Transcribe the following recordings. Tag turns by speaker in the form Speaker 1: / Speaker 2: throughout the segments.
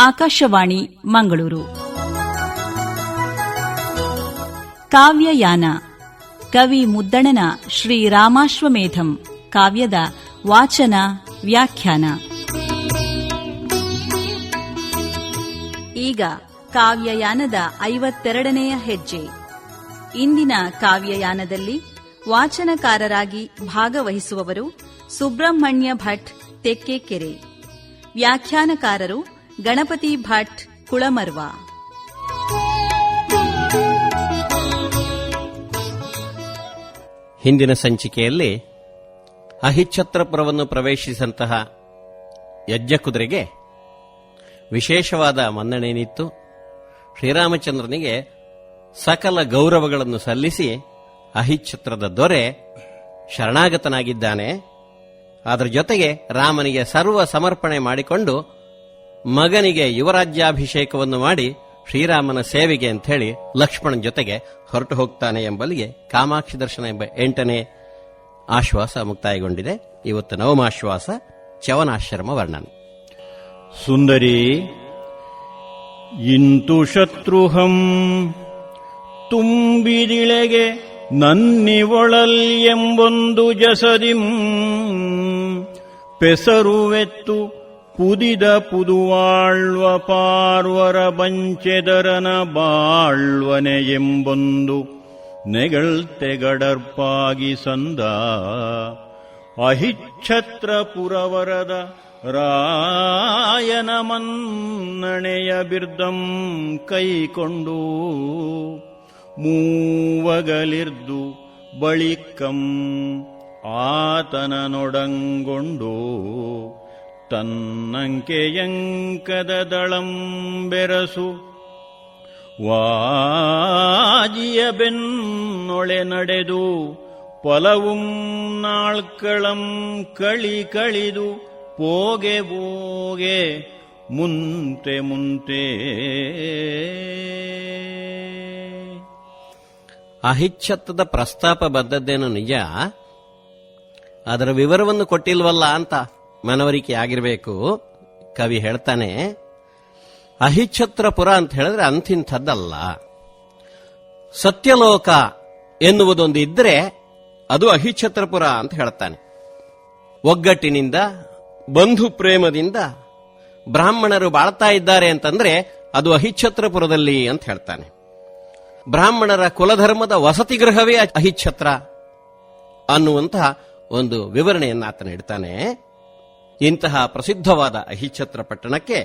Speaker 1: ಆಕಾಶವಾಣಿ, ಮಂಗಳೂರು. ಕಾವ್ಯಯಾನ, ಕವಿ ಮುದ್ದಣನ ಶ್ರೀ ರಾಮಾಶ್ವಮೇಧಂ, ಕಾವ್ಯದ ವಾಚನ, ವ್ಯಾಖ್ಯಾನ. ಈಗ ಕಾವ್ಯಯಾನದ ಐವತ್ತೆರಡನೆಯ ಹೆಜ್ಜೆ. ಇಂದಿನ ಕಾವ್ಯಯಾನದಲ್ಲಿ ವಾಚನಕಾರರಾಗಿ ಭಾಗವಹಿಸುವವರು ಸುಬ್ರಹ್ಮಣ್ಯ ಭಟ್ ತೆಕ್ಕೆಕೆರೆ. ವ್ಯಾಖ್ಯಾನಕಾರರು ಗಣಪತಿ ಭಟ್ ಕುಳಮರ್ವ.
Speaker 2: ಹಿಂದಿನ ಸಂಚಿಕೆಯಲ್ಲಿ ಅಹಿಚ್ಛತ್ರಪುರವನ್ನು ಪ್ರವೇಶಿಸಿದಂತಹ ಯಜ್ಞ ಕುದುರೆಗೆ ವಿಶೇಷವಾದ ಮನ್ನಣೆನಿತ್ತು ಶ್ರೀರಾಮಚಂದ್ರನಿಗೆ ಸಕಲ ಗೌರವಗಳನ್ನು ಸಲ್ಲಿಸಿ ಅಹಿಚ್ಛತ್ರದ ದೊರೆ ಶರಣಾಗತನಾಗಿದ್ದಾನೆ. ಅದರ ಜೊತೆಗೆ ರಾಮನಿಗೆ ಸರ್ವ ಸಮರ್ಪಣೆ ಮಾಡಿಕೊಂಡು ಮಗನಿಗೆ ಯುವರಾಜ್ಯಾಭಿಷೇಕವನ್ನು ಮಾಡಿ ಶ್ರೀರಾಮನ ಸೇವೆಗೆ ಅಂತ ಹೇಳಿ ಲಕ್ಷ್ಮಣನ ಜೊತೆಗೆ ಹೊರಟು ಹೋಗ್ತಾನೆ ಎಂಬಲ್ಲಿಗೆ ಕಾಮಾಕ್ಷಿ ದರ್ಶನ ಎಂಬ ಎಂಟನೇ ಆಶ್ವಾಸ ಮುಕ್ತಾಯಗೊಂಡಿದೆ. ಇವತ್ತು ನವಮಾಶ್ವಾಸ ಚವನಾಶ್ರಮ ವರ್ಣನೆ.
Speaker 3: ಸುಂದರಿ, ಇಂತು ಶತ್ರುಹಂ ತುಂಬಿದಿಳೆಗೆ ನನ್ನಿವೊಳಲ್ ಎಂಬೊಂದು ಜಸದಿಂ, ಪೆಸರುವೆತ್ತು ಪುದಿದ ಪುದುವಾಳ್ವ ಪಾರ್ವರ ಬಂಚೆದರನ ಬಾಳ್ವನೆ ಎಂಬೊಂದು ನೆಗಳ್ತೆಗಡರ್ಪಾಗಿ ಸಂದ. ಅಹಿಚ್ಛತ್ರ ಪುರವರದ ರಾಯನ ಮನ್ನಣೆಯ ಬಿರ್ದಂ ಕೈಕೊಂಡು ಮೂವಗಲಿರ್ದು ಬಳಿಕಂ ಆತನ ನೊಡಂಗೊಂಡು ತನ್ನಂಕೆಯಂಕದ ದಳಂ ಬೆರಸು ವಾಜಿಯ ಬೆನ್ನೊಳೆ ನಡೆದು ಪಲವುಂ ನಾಳ್ಕಳಂ ಕಳಿ ಕಳಿದು ಪೋಗೆ ಪೋಗೆ ಮುಂತೆ ಮುಂತೆ.
Speaker 2: ಅಹಿಚ್ಛತ್ತದ ಪ್ರಸ್ತಾಪ ಬಂದದ್ದೇನು ನಿಜ? ಅದರ ವಿವರವನ್ನು ಕೊಟ್ಟಿಲ್ವಲ್ಲ ಅಂತ. ಮನವರಿಕೆ ಆಗಿರಬೇಕು ಕವಿ ಹೇಳ್ತಾನೆ ಅಹಿಚ್ಛತ್ರಪುರ ಅಂತ ಹೇಳಿದ್ರೆ ಅಂಥಿಂಥದ್ದಲ್ಲ ಸತ್ಯಲೋಕ ಎನ್ನುವುದೊಂದು ಇದ್ರೆ ಅದು ಅಹಿಚ್ಛತ್ರಪುರ ಅಂತ ಹೇಳ್ತಾನೆ. ಒಗ್ಗಟ್ಟಿನಿಂದ, ಬಂಧು ಪ್ರೇಮದಿಂದ ಬ್ರಾಹ್ಮಣರು ಬಾಳ್ತಾ ಇದ್ದಾರೆ ಅಂತಂದ್ರೆ ಅದು ಅಹಿಚ್ಛತ್ರಪುರದಲ್ಲಿ ಅಂತ ಹೇಳ್ತಾನೆ. ಬ್ರಾಹ್ಮಣರ ಕುಲಧರ್ಮದ ವಸತಿ ಗೃಹವೇ ಅಹಿಚ್ಛತ್ರ ಅನ್ನುವಂತಹ ಒಂದು ವಿವರಣೆಯನ್ನು ಆತನ ನೀಡ್ತಾನೆ ಇಂತಹ ಪ್ರಸಿದ್ಧವಾದ ಅಹಿಚ್ಛತ್ರ ಪಟ್ಟಣಕ್ಕೆ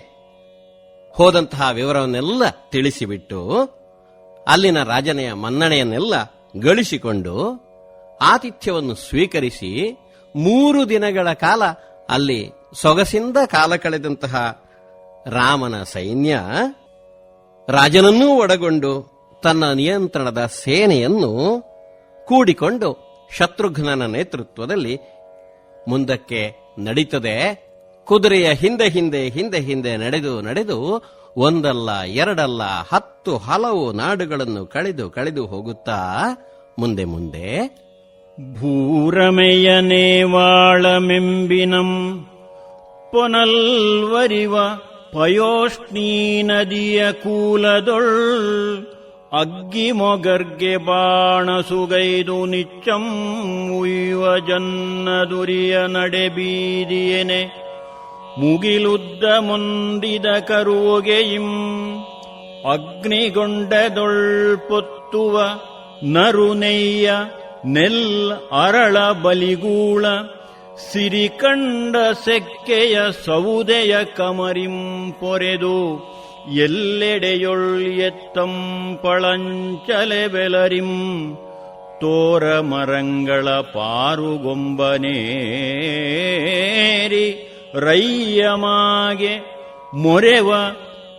Speaker 2: ಹೋದಂತಹ ವಿವರವನ್ನೆಲ್ಲ ತಿಳಿಸಿಬಿಟ್ಟು ಅಲ್ಲಿನ ರಾಜನೆಯ ಮನ್ನಣೆಯನ್ನೆಲ್ಲ ಗಳಿಸಿಕೊಂಡು ಆತಿಥ್ಯವನ್ನು ಸ್ವೀಕರಿಸಿ ಮೂರು ದಿನಗಳ ಕಾಲ ಅಲ್ಲಿ ಸೊಗಸಿಂದ ಕಾಲ ಕಳೆದಂತಹ ರಾಮನ ಸೈನ್ಯ ರಾಜನನ್ನೂ ಒಡಗೊಂಡು ತನ್ನ ನಿಯಂತ್ರಣದ ಸೇನೆಯನ್ನು ಕೂಡಿಕೊಂಡು ಶತ್ರುಘ್ನನ ನೇತೃತ್ವದಲ್ಲಿ ಮುಂದಕ್ಕೆ ನಡೀತದೆ. ಕುದುರೆಯ ಹಿಂದೆ ಹಿಂದೆ ಹಿಂದೆ ಹಿಂದೆ ನಡೆದು ನಡೆದು ಒಂದಲ್ಲ, ಎರಡಲ್ಲ, ಹತ್ತು ಹಲವು ನಾಡುಗಳನ್ನು ಕಳೆದು ಕಳೆದು ಹೋಗುತ್ತಾ, ಮುಂದೆ ಮುಂದೆ.
Speaker 3: ಭೂರಮೆಯನೇ ನೇವಾಳಮೆಂಬಿನಂ ಪೊನಲ್ವರಿವ ಪಯೋಷ್ಣೀ ನದಿಯ ಕೂಲದೊಳ್ ಅಗ್ಗಿ ಮೊಗರ್ಗೆ ಬಾಣ ಸುಗೈದು ನಿಚ್ಚಂ ಉಯ್ಯುವ ಜನ್ನದುರಿಯ ನಡೆಬೀದಿಯನೆ ಮುಗಿಲುದ್ದ ಮುಂದಿದ ಕರುಗೆಯಿಂ ಅಗ್ನಿಗೊಂಡದೊಳ್ಪೊತ್ತುವ ನರುನೆಯ್ಯ ನೆಲ್ ಅರಳ ಬಲಿಗೂಳ. ಸಿರಿಕಂಡ ಸೆಕ್ಕೆಯ ಸೌದೆಯ ಕಮರಿಂ ಪೊರೆದು. ಎಲ್ಲೆಡೆಯೊಳ್ ಎತ್ತಂ ಪಳಂಚಲೆ ಬೆಲರಿಂ ತೋರ ಮರಂಗಳ ಪಾರುಗೊಂಬನೇರಿ ರಯ್ಯಮಾಗೆ ಮೊರೆವ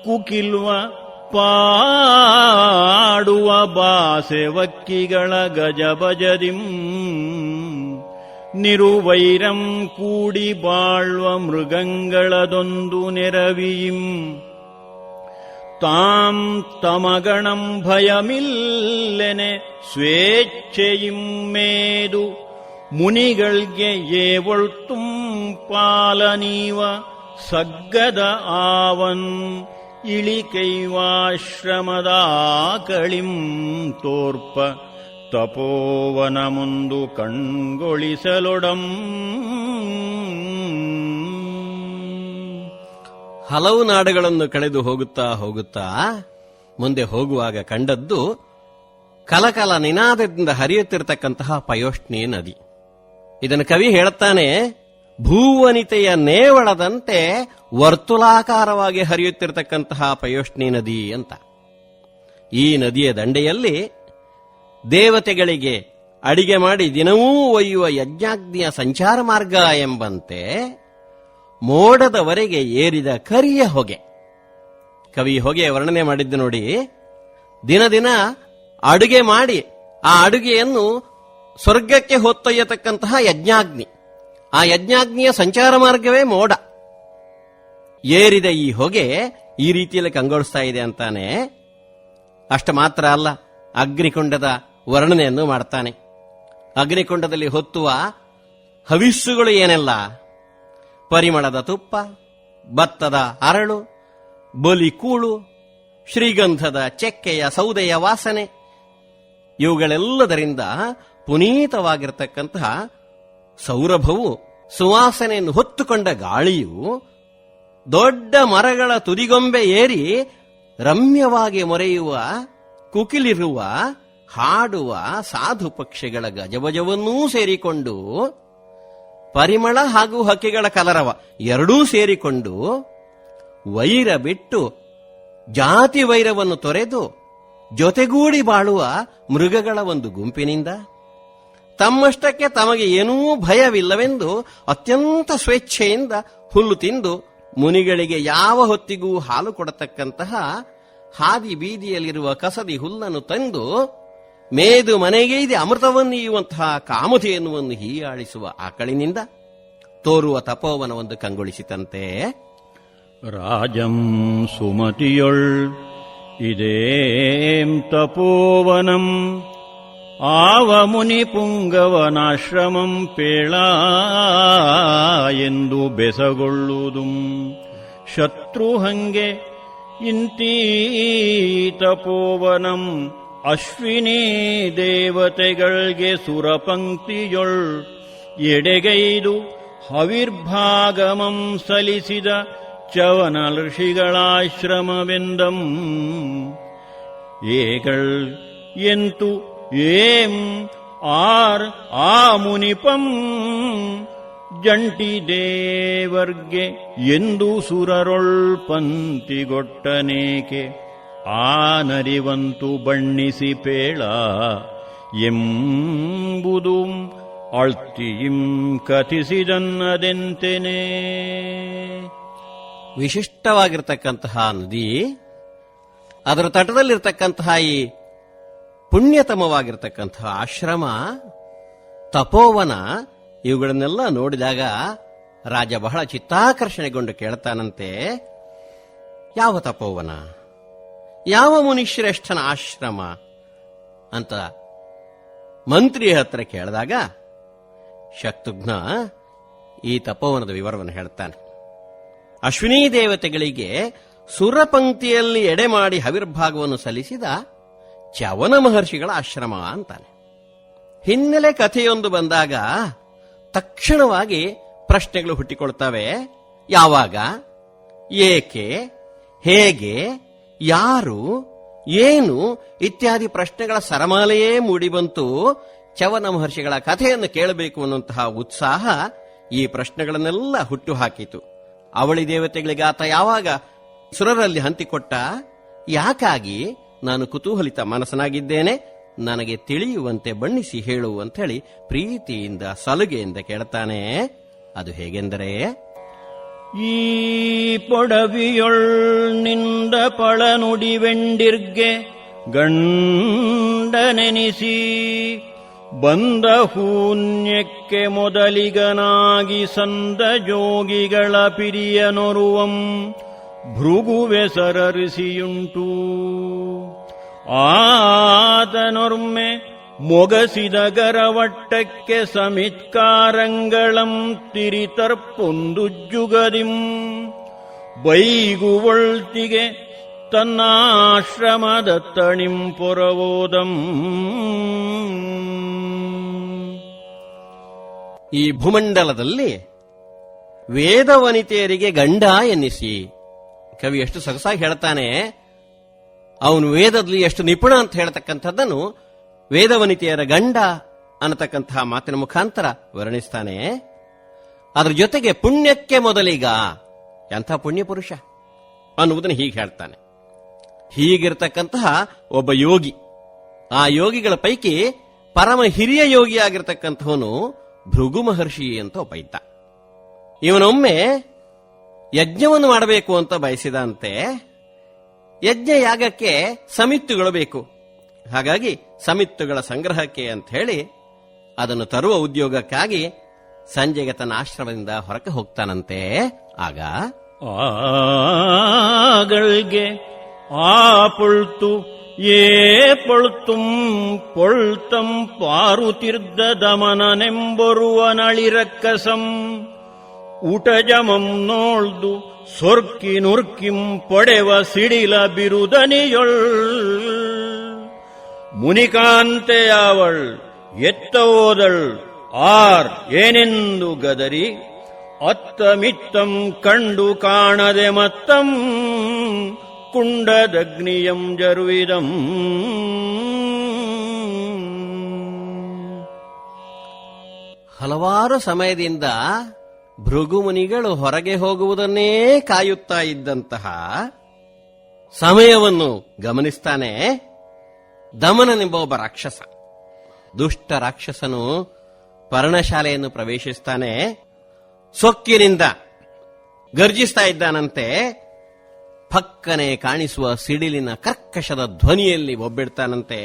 Speaker 3: ಕುಕಿಲ್ವ ಪಾಡುವ ಬಾಸೆವಕ್ಕಿಗಳ ಗಜಬಜದಿಂ ನಿರುವೈರಂ ಕೂಡಿ ಬಾಳ್ವ ಮೃಗಂಗಳದೊಂದು ನೆರವಿಯಿಂ ತಾಂ ತಮಗಣಂ ಭಯಮಿಲ್ಲೆನೆ സ്വേച്ഛയും ಮೇದು. ಮುನಿಗಳ್ಗೆ ಏವೊಳ್ತುಂ ಪಾಲನೀವ ಸಗ್ಗದ ಆವನ್. ಇಳಿಕೈವಾಶ್ರಮದಾಕಳಿಂ ತೋರ್ಪ. ತಪೋವನ ಮುಂದು ಕಣ್ಗೊಳಿಸಲೊಡಂ
Speaker 2: ಹಲವು ನಾಡುಗಳನ್ನು ಕಳೆದು ಹೋಗುತ್ತಾ ಹೋಗುತ್ತಾ, ಮುಂದೆ ಹೋಗುವಾಗ ಕಂಡದ್ದು ಕಲಕಲ ನಿನಾದದಿಂದ ಹರಿಯುತ್ತಿರತಕ್ಕಂತಹ ಪಯೋಷ್ಣಿ ನದಿ. ಇದನ್ನು ಕವಿ ಹೇಳುತ್ತಾನೆ, ಭೂವನಿತೆಯ ನೇವಳದಂತೆ ವರ್ತುಲಾಕಾರವಾಗಿ ಹರಿಯುತ್ತಿರತಕ್ಕಂತಹ ಪಯೋಷ್ಣಿ ನದಿ ಅಂತ. ಈ ನದಿಯ ದಂಡೆಯಲ್ಲಿ ದೇವತೆಗಳಿಗೆ ಅಡಿಗೆ ಮಾಡಿ ದಿನವೂ ಒಯ್ಯುವ ಯಜ್ಞಾಗ್ನಿಯ ಸಂಚಾರ ಮಾರ್ಗ ಎಂಬಂತೆ ಮೋಡದವರೆಗೆ ಏರಿದ ಕರಿಯ ಹೊಗೆ. ಕವಿ ಹೊಗೆ ವರ್ಣನೆ ಮಾಡಿದ್ದು ನೋಡಿ, ದಿನ ದಿನ ಅಡುಗೆ ಮಾಡಿ ಆ ಅಡುಗೆಯನ್ನು ಸ್ವರ್ಗಕ್ಕೆ ಹೊತ್ತೊಯ್ಯತಕ್ಕಂತಹ ಯಜ್ಞಾಗ್ನಿ. ಆ ಯಜ್ಞಾಗ್ನಿಯ ಸಂಚಾರ ಮಾರ್ಗವೇ ಮೋಡ. ಏರಿದ ಈ ಹೊಗೆ ಈ ರೀತಿಯಲ್ಲಿ ಕಂಗೊಳಿಸ್ತಾ ಇದೆ ಅಂತಾನೆ. ಅಷ್ಟು ಮಾತ್ರ ಅಲ್ಲ, ಅಗ್ನಿಕುಂಡದ ವರ್ಣನೆಯನ್ನು ಮಾಡ್ತಾನೆ. ಅಗ್ನಿಕುಂಡದಲ್ಲಿ ಹೊತ್ತುವ ಹವಿಸ್ಸುಗಳು ಏನೆಲ್ಲ? ಪರಿಮಳದ ತುಪ್ಪ ಬತ್ತದ ಅರಳು, ಬಲಿ ಕೂಳು, ಶ್ರೀಗಂಧದ ಚೆಕ್ಕೆಯ ಸೌದೆಯ ವಾಸನೆ, ಇವುಗಳೆಲ್ಲದರಿಂದ ಪುನೀತವಾಗಿರತಕ್ಕಂತಹ ಸೌರಭವು ಸುವಾಸನೆಯನ್ನು ಹೊತ್ತುಕೊಂಡ ಗಾಳಿಯು ದೊಡ್ಡ ಮರಗಳ ತುದಿಗೊಂಬೆ ಏರಿ ರಮ್ಯವಾಗಿ ಮೊರೆಯುವ, ಕುಕಿಲಿರುವ, ಹಾಡುವ ಸಾಧು ಪಕ್ಷಿಗಳ ಗಜಬಜವನ್ನೂ ಸೇರಿಕೊಂಡು ಪರಿಮಳ ಹಾಗೂ ಹಕ್ಕಿಗಳ ಕಲರವ ಎರಡೂ ಸೇರಿಕೊಂಡು ವೈರ ಬಿಟ್ಟು ಜಾತಿ ವೈರವನ್ನು ತೊರೆದು ಜೊತೆಗೂಡಿ ಬಾಳುವ ಮೃಗಗಳ ಒಂದು ಗುಂಪಿನಿಂದ ತಮ್ಮಷ್ಟಕ್ಕೆ ತಮಗೆ ಏನೂ ಭಯವಿಲ್ಲವೆಂದು ಅತ್ಯಂತ ಸ್ವೇಚ್ಛೆಯಿಂದ ಹುಲ್ಲು ತಿಂದು ಮುನಿಗಳಿಗೆ ಯಾವ ಹೊತ್ತಿಗೂ ಹಾಲು ಕೊಡತಕ್ಕಂತಹ ಹಾದಿ ಬೀದಿಯಲ್ಲಿರುವ ಕಸದಿ ಹುಲ್ಲನ್ನು ತಂದು ಮೇದು ಮನೆಗೆ ಇದೆ ಅಮೃತವನ್ನೀಯುವಂತಹ ಕಾಮಧೇನುವನ್ನು ಹೀಯಾಳಿಸುವ ಆಕಳಿನಿಂದ ತೋರುವ ತಪೋವನವೊಂದು ಕಂಗೊಳಿಸಿತಂತೆ.
Speaker 3: ರಾಜಂ ಸುಮತಿಯೊಳ್, ಇದೇಂ ತಪೋವನಂ, ಆವ ಮುನಿ ಪುಂಗವನಾಶ್ರಮಂ ಪೇಳ ಎಂದು ಬೆಸಗೊಳ್ಳುವುದು. ಶತ್ರು ಹಂಗೆ ಇಂತೀ ತಪೋವನಂ ಅಶ್ವಿನಿ ದೇವತೆಗಳ್ಗೆ ಸುರಪಂಕ್ತಿಯೊಳ್ ಎಡೆಗೈದು ಹವಿರ್ಭಾಗಮಂ ಸಲಿಸಿದ ಚವನ ಋಷಿಗಳಾಶ್ರಮವೆಂದಂ. ಏಗಳ್ ಎಂತು ಏಂ ಆರ್ ಆ ಮುನಿಪಂ. ಜಂಟಿ ದೇವರ್ಗೆ ಎಂದು ಸುರರೊಳ್ ಪಂಕ್ತಿಗೊಟ್ಟನೇಕೆ ಆ ನರಿವಂತು ಬಣ್ಣಿಸಿ ಪೇಳ ಎಂಬುದು ಅಳ್ತಿಯಿಂ ಕಥಿಸಿದನ್ನದೆಂತೆನೇ.
Speaker 2: ವಿಶಿಷ್ಟವಾಗಿರ್ತಕ್ಕಂತಹ ನದಿ, ಅದರ ತಟದಲ್ಲಿರ್ತಕ್ಕಂತಹ ಈ ಪುಣ್ಯತಮವಾಗಿರ್ತಕ್ಕಂತಹ ಆಶ್ರಮ, ತಪೋವನ, ಇವುಗಳನ್ನೆಲ್ಲ ನೋಡಿದಾಗ ರಾಜ ಬಹಳ ಚಿತ್ತಾಕರ್ಷಣೆಗೊಂಡು ಕೇಳ್ತಾನಂತೆ ಯಾವ ತಪೋವನ? ಯಾವ ಮುನಿಶ್ರೇಷ್ಠನ ಆಶ್ರಮ ಅಂತ ಮಂತ್ರಿ ಹತ್ರ ಕೇಳಿದಾಗ ಶಕ್ತುಘ್ನ ಈ ತಪೋವನದ ವಿವರವನ್ನು ಹೇಳ್ತಾನೆ. ಅಶ್ವಿನಿ ದೇವತೆಗಳಿಗೆ ಸುರಪಂಕ್ತಿಯಲ್ಲಿ ಎಡೆ ಮಾಡಿ ಹವಿರ್ಭಾಗವನ್ನು ಸಲ್ಲಿಸಿದ ಚವನ ಮಹರ್ಷಿಗಳ ಆಶ್ರಮ ಅಂತಾನೆ. ಹಿನ್ನೆಲೆ ಕಥೆಯೊಂದು ಬಂದಾಗ ತಕ್ಷಣವಾಗಿ ಪ್ರಶ್ನೆಗಳು ಹುಟ್ಟಿಕೊಳ್ತವೆ. ಯಾವಾಗ? ಏಕೆ? ಹೇಗೆ? ಯಾರು, ಏನು ಇತ್ಯಾದಿ ಪ್ರಶ್ನೆಗಳ ಸರಮಾಲೆಯೇ ಮೂಡಿಬಂತು ಚವನ ಮಹರ್ಷಿಗಳ ಕಥೆಯನ್ನು ಕೇಳಬೇಕು ಅನ್ನುವಂತಹ ಉತ್ಸಾಹ ಈ ಪ್ರಶ್ನೆಗಳನ್ನೆಲ್ಲ ಹುಟ್ಟು ಹಾಕಿತು. ಅವಳಿ ದೇವತೆಗಳಿಗೆ ಆತ ಯಾವಾಗ ಸುರರಲ್ಲಿ ಹಂತಿಕೊಟ್ಟ? ಯಾಕಾಗಿ ನಾನು ಕುತೂಹಲಿತ ಮನಸ್ಸನಾಗಿದ್ದೇನೆ? ನನಗೆ ತಿಳಿಯುವಂತೆ ಬಣ್ಣಿಸಿ ಹೇಳು ಅಂತ ಹೇಳಿ ಪ್ರೀತಿಯಿಂದ, ಸಲುಗೆಯಿಂದ ಕೇಳ್ತಾನೆ ಅದು ಹೇಗೆಂದರೆ
Speaker 3: ಈ ಪೊಡವಿಯೊಳ್ನಿಂದ ಪಳನುಡಿವೆಂಡಿರ್ಗೆ ಗಂಡನೆನಿಸಿ ಬಂದ ಹೂನ್ಯಕ್ಕೆ ಮೊದಲಿಗನಾಗಿ ಸಂದ ಜೋಗಿಗಳ ಪಿರಿಯನೊರುವಂ ಭೃಗುವೆಸರರಿಸಿಯುಂಟು. ಆತನೊರ್ಮೆ ಮೊಗಸಿದ ಗರವಟ್ಟಕ್ಕೆ ಸಮಿತ್ಕಾರಂಗಳಂ ತಿರಿತರ್ಪೊಂದು ಜುಗದಿಂ ಬೈಗುವಳ್ತಿಗೆ ಪೊರವೋದಂ.
Speaker 2: ಈ ಭೂಮಂಡಲದಲ್ಲಿ ವೇದವನಿತೆಯರಿಗೆ ಗಂಡ ಎನ್ನಿಸಿ. ಕವಿ ಎಷ್ಟು ಸೊಗಸಾಗಿ ಹೇಳ್ತಾನೆ. ಅವನು ವೇದದಲ್ಲಿ ಎಷ್ಟು ನಿಪುಣ ಅಂತ ಹೇಳ್ತಕ್ಕಂಥದ್ದನ್ನು ವೇದವನಿತೆಯರ ಗಂಡ ಅನ್ನತಕ್ಕಂತಹ ಮಾತಿನ ಮುಖಾಂತರ ವರ್ಣಿಸ್ತಾನೆ. ಅದರ ಜೊತೆಗೆ ಪುಣ್ಯಕ್ಕೆ ಮೊದಲಿಗ ಎಂಥ ಪುಣ್ಯ ಪುರುಷ ಅನ್ನುವುದನ್ನು ಹೀಗೆ ಹೇಳ್ತಾನೆ. ಹೀಗಿರ್ತಕ್ಕಂತಹ ಒಬ್ಬ ಯೋಗಿ, ಆ ಯೋಗಿಗಳ ಪೈಕಿ ಪರಮ ಹಿರಿಯ ಯೋಗಿಯಾಗಿರ್ತಕ್ಕಂಥವನು ಭೃಗು ಮಹರ್ಷಿ ಅಂತ ಒಬ್ಬ ಇದ್ದ. ಇವನೊಮ್ಮೆ ಯಜ್ಞವನ್ನು ಮಾಡಬೇಕು ಅಂತ ಬಯಸಿದಂತೆ ಯಜ್ಞ ಯಾಗಕ್ಕೆ ಸಮಿತ್ತುಗಳು ಬೇಕು ಹಾಗಾಗಿ ಸಮಿತ್ತುಗಳ ಸಂಗ್ರಹಕ್ಕೆ ಅಂತ ಹೇಳಿ ಅದನ್ನು ತರುವ ಉದ್ಯೋಗಕ್ಕಾಗಿ ಸಂಜೆಗೆ ತನ್ನ ಆಶ್ರಮದಿಂದ ಹೊರಕ್ಕೆ ಹೋಗ್ತಾನಂತೆ. ಆಗ
Speaker 3: ಆಗಳಿಗೆ ಆ ಪೊಳ್ತು, ಏ ಪೊಳ್ತುಂ ಪೊಳ್ತಂ ಪಾರುತಿರ್ದ ನಳಿರಕ್ಕಸಂ ಊಟಜಮಂ ನೋಳ್ದು ಸೊರ್ಕಿ ನುರ್ಕಿಂ ಪೊಡೆವ ಸಿಡಿಲ ಬಿರುದನಿಯೊಳ್ ಮುನಿಕಾಂತೆಯಾವಳ್ ಎತ್ತ ಓದಳ್ ಆರ್ ಏನೆಂದು ಗದರಿ? ಅತ್ತಮಿತ್ತಂ ಕಂಡು ಕಾಣದೆ ಮತ್ತಂ, ಕುಂಡದಗ್ನಿಯಂ ಜರುವಿದಂ
Speaker 2: ಹಲವಾರು ಸಮಯದಿಂದ ಭೃಗುಮುನಿಗಳು ಹೊರಗೆ ಹೋಗುವುದನ್ನೇ ಕಾಯುತ್ತಾ ಇದ್ದಂತಹ ಸಮಯವನ್ನು ಗಮನಿಸ್ತಾನೆ ದಮನನೆಂಬ ಒಬ್ಬ ರಾಕ್ಷಸ. ದುಷ್ಟ ರಾಕ್ಷಸನು ಪರ್ಣಶಾಲೆಯನ್ನು ಪ್ರವೇಶಿಸ್ತಾನೆ, ಸೊಕ್ಕಿನಿಂದ ಗರ್ಜಿಸ್ತಾ ಇದ್ದಾನಂತೆ ಪಕ್ಕನೆ ಕಾಣಿಸುವ ಸಿಡಿಲಿನ ಕರ್ಕಶದ ಧ್ವನಿಯಲ್ಲಿ ಒಬ್ಬಿಡ್ತಾನಂತೆ,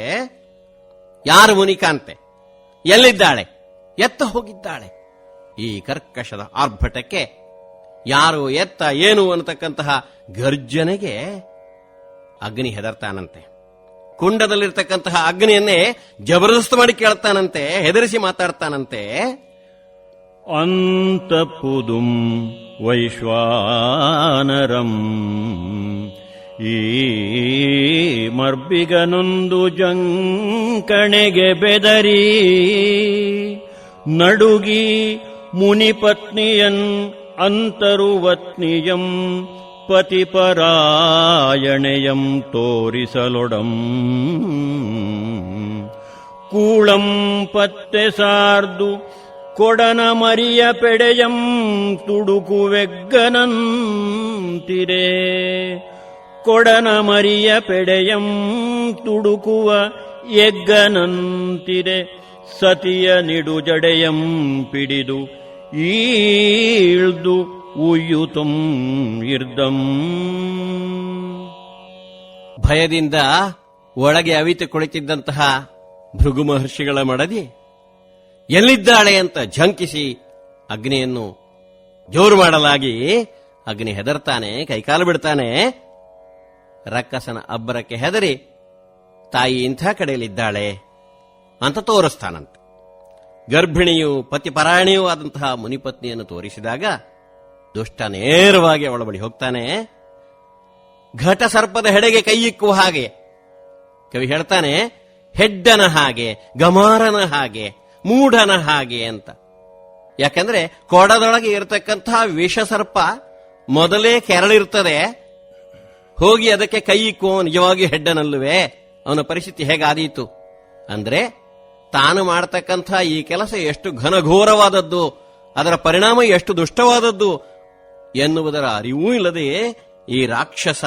Speaker 2: ಯಾರು ಮುನಿಕಾಂತೆ? ಎಲ್ಲಿದ್ದಾಳೆ? ಎತ್ತ ಹೋಗಿದ್ದಾಳೆ? ಈ ಕರ್ಕಶದ ಆರ್ಭಟಕ್ಕೆ ಯಾರು ಎತ್ತ ಏನು ಅನ್ನತಕ್ಕಂತಹ ಗರ್ಜನೆಗೆ ಅಗ್ನಿ ಹೆದರ್ತಾನಂತೆ. ಕುಂಡದಲ್ಲಿರ್ತಕ್ಕಂತಹ ಅಗ್ನಿಯನ್ನೇ ಜಬರ್ದಸ್ತ್ ಮಾಡಿ ಕೇಳ್ತಾನಂತೆ, ಹೆದರಿಸಿ ಮಾತಾಡ್ತಾನಂತೆ.
Speaker 3: ಅಂತಪುದುಂ ವೈಶ್ವಾನರಂ. ಈ ಮರ್ಬಿಗನೊಂದು ಜಂಕಣೆಗೆ ಬೆದರಿ. ನಡುಗಿ ಮುನಿಪತ್ನಿಯನ್ ಅಂತರುವತ್ನಿಯಂ ಪತಿಪರಾಯಣೆಯಂ ತೋರಿಸಲೊಡಂ. ಕೂಳಂ ಪತ್ತೆ ಸಾರ್ದು ಕೊಡನ ಮರಿಯ ಪೆಡೆಯಂ ತುಡುಕುವೆಗ್ಗನಂತಿರೆ ಕೊಡನ ಮರಿಯ ಪೆಡೆಯಂ ತುಡುಕುವ ಎಗ್ಗನಂತಿರೆ ಸತಿಯ ನಿಡುಜಡೆಯಂ ಪಿಡಿದು ಈಳ್ದು ಉಯ್ಯುತುಂ ಇರ್ದಂ.
Speaker 2: ಭಯದಿಂದ ಒಳಗೆ ಅವಿತು ಕುಳಿತಿದ್ದಂತಹ ಭೃಗು ಮಹರ್ಷಿಗಳ ಮಡದಿ ಎಲ್ಲಿದ್ದಾಳೆ ಅಂತ ಝಂಕಿಸಿ ಅಗ್ನಿಯನ್ನು ಜೋರು ಮಾಡಲಾಗಿ ಅಗ್ನಿ ಹೆದರ್ತಾನೆ, ಕೈಕಾಲು ಬಿಡ್ತಾನೆ. ರಕ್ಕಸನ ಅಬ್ಬರಕ್ಕೆ ಹೆದರಿ ತಾಯಿ ಇಂಥ ಕಡೆಯಲ್ಲಿದ್ದಾಳೆ ಅಂತ ತೋರಿಸ್ತಾನಂತೆ. ಗರ್ಭಿಣಿಯು ಪತಿಪರಾಯಣಿಯೂ ಆದಂತಹ ಮುನಿಪತ್ನಿಯನ್ನು ತೋರಿಸಿದಾಗ ದುಷ್ಟ ನೇರವಾಗಿ ಅವಳ ಬಳಿ ಹೋಗ್ತಾನೆ. ಘಟ ಸರ್ಪದ ಹೆಡೆಗೆ ಕೈಯಿಕ್ಕುವ ಹಾಗೆ. ಕವಿ ಹೇಳ್ತಾನೆ, ಹೆಡ್ಡನ ಹಾಗೆ, ಗಮಾರನ ಹಾಗೆ, ಮೂಢನ ಹಾಗೆ ಅಂತ. ಯಾಕಂದ್ರೆ ಕೊಡದೊಳಗೆ ಇರತಕ್ಕಂತಹ ವಿಷಸರ್ಪ ಮೊದಲೇ ಕೆರಳಿರ್ತದೆ. ಹೋಗಿ ಅದಕ್ಕೆ ಕೈ ಇಕ್ಕುವ ನಿಜವಾಗಿಯೂ ಹೆಡ್ಡನಲ್ಲುವೆ. ಅವನ ಪರಿಸ್ಥಿತಿ ಹೇಗಾದೀತು? ಅಂದ್ರೆ ತಾನು ಮಾಡತಕ್ಕಂಥ ಈ ಕೆಲಸ ಎಷ್ಟು ಘನಘೋರವಾದದ್ದು, ಅದರ ಪರಿಣಾಮ ಎಷ್ಟು ದುಷ್ಟವಾದದ್ದು ಎನ್ನುವುದರ ಅರಿವೂ ಇಲ್ಲದೆ ಈ ರಾಕ್ಷಸ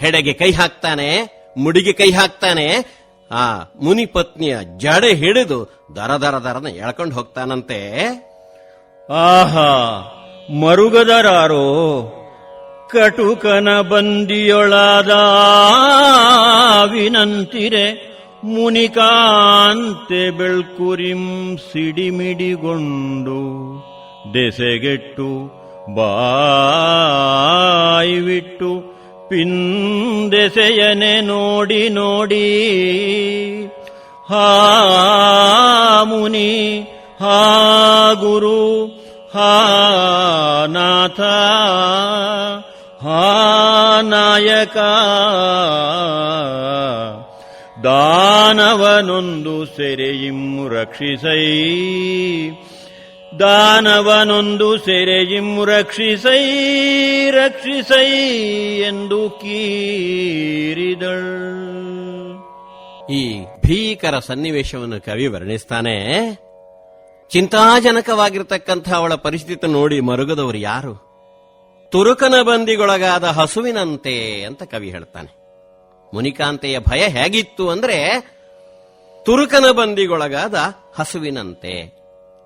Speaker 2: ಹೆಡೆಗೆ ಕೈ ಹಾಕ್ತಾನೆ, ಮುಡಿಗೆ ಕೈ ಹಾಕ್ತಾನೆ, ಆ ಮುನಿ ಪತ್ನಿಯ ಜಡೆ ಹಿಡಿದು ದರ ದರ ದರನ ಎಳ್ಕೊಂಡು ಹೋಗ್ತಾನಂತೆ.
Speaker 3: ಆಹಾ, ಮರುಗದರಾರೋ, ಕಟುಕನ ಬಂದಿಯೊಳಾದ ವಿನಂತಿರೆ ಮುನಿಕಾಂತೆ ಬೆಳ್ಕುರಿಂ ಸಿಡಿಮಿಡಿಗೊಂಡು, ದೆಸೆಗೆಟ್ಟು ಬಾಯಿವಿಟ್ಟು ಪಿಂದೆಸೆಯನೆ ನೋಡಿ ನೋಡಿ. ಹಾ ಮುನಿ, ಹಾ ಗುರು, ಹಾ ನಾಥ, ಹಾ ನಾಯಕ. ದಾನವನೊಂದು ಸೆರೆಯಿಮ್ಮು ರಕ್ಷಿಸೈ. ದಾನವನೊಂದು ಸೆರೆಯಿಮ್ಮು ರಕ್ಷಿಸೈ ರಕ್ಷಿಸೈ ಎಂದು ಕೀರಿದಳ್.
Speaker 2: ಈ ಭೀಕರ ಸನ್ನಿವೇಶವನ್ನು ಕವಿ ವರ್ಣಿಸ್ತಾನೆ, ಚಿಂತಾಜನಕವಾಗಿರ್ತಕ್ಕಂಥ ಅವಳ ಪರಿಸ್ಥಿತಿ ನೋಡಿ ಮರುಗದವರು ಯಾರು? ತುರುಕನ ಬಂದಿಗೊಳಗಾದ ಹಸುವಿನಂತೆ ಅಂತ ಕವಿ ಹೇಳ್ತಾನೆ. ಮುನಿಕಾಂತೆಯ ಭಯ ಹೇಗಿತ್ತು ಅಂದ್ರೆ ತುರುಕನ ಬಂದಿಗೊಳಗಾದ ಹಸುವಿನಂತೆ.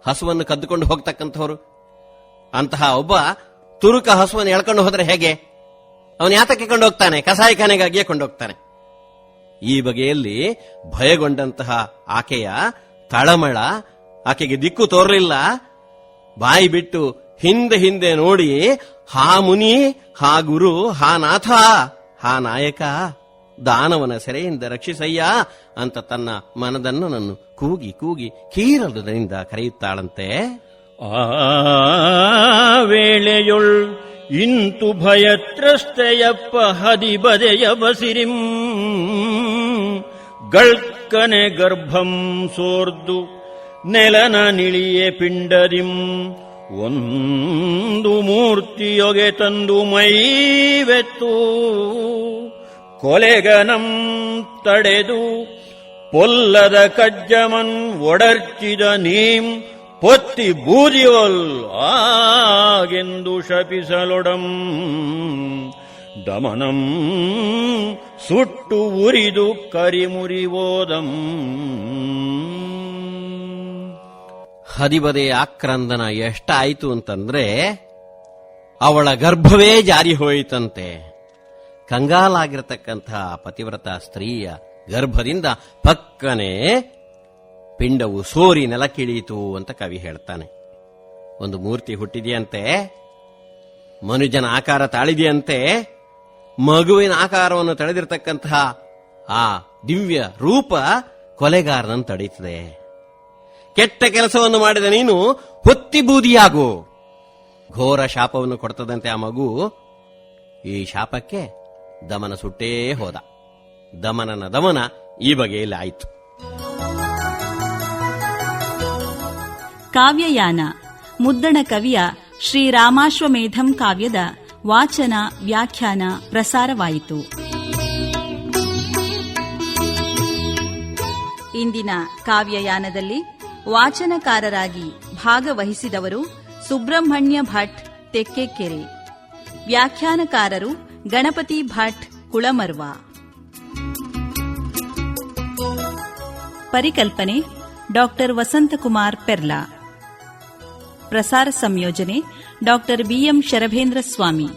Speaker 2: ಹಸುವನ್ನು ಕದ್ದುಕೊಂಡು ಹೋಗ್ತಕ್ಕಂಥವ್ರು? ಅಂತಹ ಒಬ್ಬ ತುರುಕ ಹಸುವನ್ನು ಎಳ್ಕೊಂಡು ಹೋದ್ರೆ ಹೇಗೆ? ಅವನು ಯಾತಕ್ಕೆ ಕೊಂಡೋಗ್ತಾನೆ? ಕಸಾಯಿಖಾನೆಗಾಗಿಯೇ ಕೊಂಡೋಗ್ತಾನೆ. ಈ ಬಗೆಯಲ್ಲಿ ಭಯಗೊಂಡಂತಹ ಆಕೆಯ ತಳಮಳ ಆಕೆಗೆ ದಿಕ್ಕು ತೋರಲಿಲ್ಲ. ಬಾಯಿ ಬಿಟ್ಟು ಹಿಂದೆ ಹಿಂದೆ ನೋಡಿ, ಹಾ ಮುನಿ, ಹಾ ಗುರು, ಹಾ ನಾಥ, ಹಾ ನಾಯಕ ದಾನವನ ಸೆರೆಯಿಂದ ರಕ್ಷಿಸಯ್ಯ ಅಂತ ತನ್ನ ಮನದನ್ನು ನನ್ನನ್ನು ಕೂಗಿ ಕೂಗಿ ಕೀರಲುದರಿಂದ ಕರೆಯುತ್ತಾಳಂತೆ.
Speaker 3: ಆ ವೇಳೆಯೊಳ್ ಇಂತು ಭಯತ್ರಸ್ತೆಯಪ್ಪ ಹದಿ ಬದೆಯ ಬಸಿರಿಂ. ಗಳ್ಕನೆ ಗರ್ಭಂ ಸೋರ್ದು ನೆಲನ ನಿಳಿಯೇ ಪಿಂಡದಿಂ. ಒಂದು ಮೂರ್ತಿಯೊಗೆ ತಂದು ಮೈವೆತ್ತು. ಕೊಲೆಗನಂ ತಡೆದು ಪೊಲ್ಲದ ಕಜ್ಜಮನ್ ಒಡರ್ಚಿದ ನೀಂ ಪೊತ್ತಿ ಬೂದಿಯೋಲ್ ಆಗೆಂದು ಶಪಿಸಲೊಡಂ. ದಮನಂ ಸುಟ್ಟು ಉರಿದು ಕರಿಮುರಿವೋದಂ
Speaker 2: ಹದಿಬದೆ ಆಕ್ರಂದನ ಎಷ್ಟಾಯಿತು ಅಂತಂದ್ರೆ ಅವಳ ಗರ್ಭವೇ ಜಾರಿ ಹೋಯಿತಂತೆ. ಕಂಗಾಲಾಗಿರತಕ್ಕಂಥ ಪತಿವ್ರತ ಸ್ತ್ರೀಯ ಗರ್ಭದಿಂದ ಪಕ್ಕನೆ ಪಿಂಡವು ಸೋರಿ ನೆಲಕ್ಕಿಳಿಯಿತು ಅಂತ ಕವಿ ಹೇಳ್ತಾನೆ. ಒಂದು ಮೂರ್ತಿ ಹುಟ್ಟಿದೆಯಂತೆ, ಮನುಜನ ಆಕಾರ ತಾಳಿದೆಯಂತೆ, ಮಗುವಿನ ಆಕಾರವನ್ನು ತಳೆದಿರತಕ್ಕಂತಹ ಆ ದಿವ್ಯ ರೂಪ ಕೊಲೆಗಾರನನ್ನು ತಡೀತದೆ ಕೆಟ್ಟ ಕೆಲಸವನ್ನು ಮಾಡಿದ ನೀನು ಹೊತ್ತಿ ಬೂದಿಯಾಗು. ಘೋರ ಶಾಪವನ್ನು ಕೊಡ್ತದಂತೆ ಆ ಮಗು ಈ ಶಾಪಕ್ಕೆ ದಮನ ಸುಟ್ಟೇ ಹೋದ. ದಮನನ ದಮನ ಈ ಬಗೆಯಲ್ಲಿ ಆಯಿತು.
Speaker 1: ಕಾವ್ಯಯಾನ. ಮುದ್ದಣ ಕವಿಯ ಶ್ರೀರಾಮಾಶ್ವಮೇಧಂ ಕಾವ್ಯದ ವಾಚನ, ವ್ಯಾಖ್ಯಾನ, ಪ್ರಸಾರವಾಯಿತು. ಇಂದಿನ ಕಾವ್ಯಯಾನದಲ್ಲಿ ವಾಚನಕಾರರಾಗಿ ಭಾಗವಹಿಸಿದವರು ಸುಬ್ರಹ್ಮಣ್ಯ ಭಟ್ ತೆಕ್ಕೆಕೆರೆ. ವ್ಯಾಖ್ಯಾನಕಾರರು ಗಣಪತಿ ಭಟ್ ಕುಳಮರ್ವ ಪರಿಕಲ್ಪನೆ ಡಾಕ್ಟರ್ ವಸಂತಕುಮಾರ್ ಪೆರ್ಲಾ ಪ್ರಸಾರ ಸಂಯೋಜನೆ ಡಾಕ್ಟರ್ ಬಿಎಂ ಶರಭೇಂದ್ರ ಸ್ವಾಮಿ